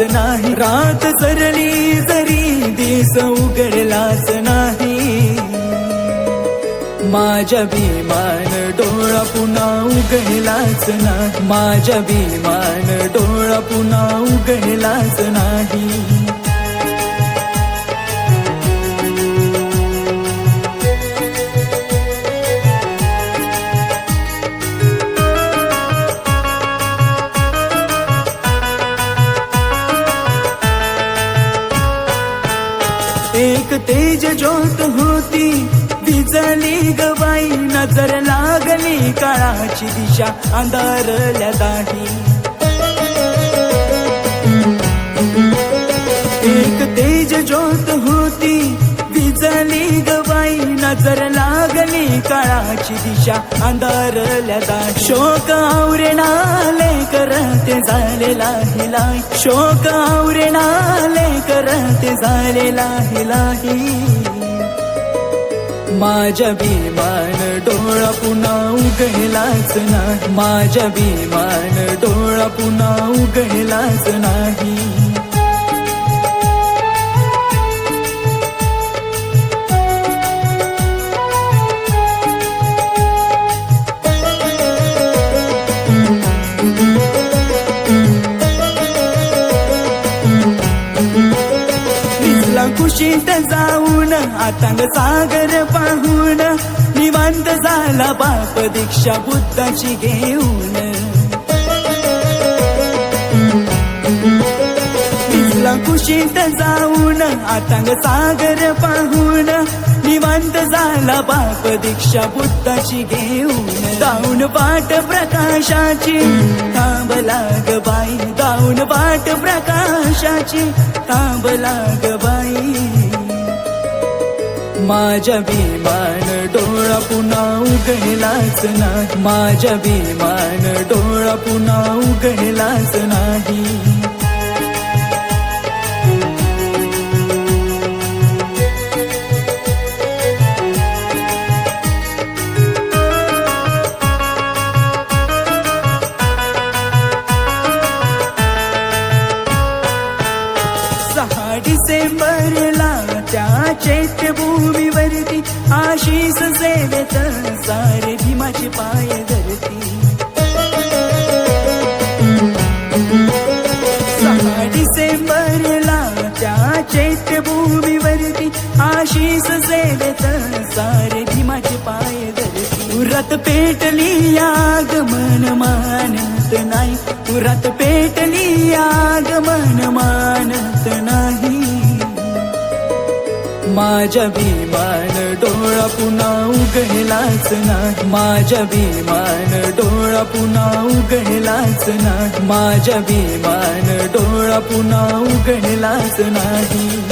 नाही. रात सरली जरी दिस उघडलाच नाही. माझ्या भीमान डोळा पुन्हा उघडलाच नाही. माझ्या भीमान डोळा पुन्हा उघडलाच नाही. एक तेज ज्योत होती. विजली गवाई नजर लागली काळाची दिशा अंधारल्या दाही एक तेज ज्योत होती. विजली गवाई नजर लागली काळाची दिशा अंधारल्या दाही शोक आवरेणाले करते झालेला हिलाय. शोक आवरेणाले करते झालेला लाही. माझ्या भीमान डोळा पुन्हा उघडलाच नाही. माझ्या भीमान डोळा पुन्हा उघडलाच नाही. भिजला कुशीत जाऊन आतांग सागर पाहून निवांत झाला बाप दीक्षा बुद्धाची घेऊन. कुशीत जाऊन आतांग सागर पाहून निवांत झाला बाप दीक्षा बुद्धाची घेऊन. दाऊन पाठ प्रकाशाची थांब लाग बाई. दाऊन पाठ प्रकाशाची थांब लाग बाई माझ्या भीमान डोळा पुन्हा उघडलाच नाही. माझ्या भीमान डोळा पुन्हा उघडलाच नाही. सहा डिसेंबरला त्या चैत्यभूमीवरती आशीष सेवेत सारे भीमाचे पाय धरती. सहा डिसेंबरला त्या चैत्यभूमीवरती आशीष सेवेत सारे भीमाचे पाय धरती. उरात पेटली आगमन मानत नाही. उरात पेटली आगमन मान माझ्या भीमान डोळा पुन्हा उघडलाच नाही. माझ्या भीमान डोळा पुन्हा उघडलाच नाही. माझ्या भीमान डोळा पुन्हा उघडलाच नाही.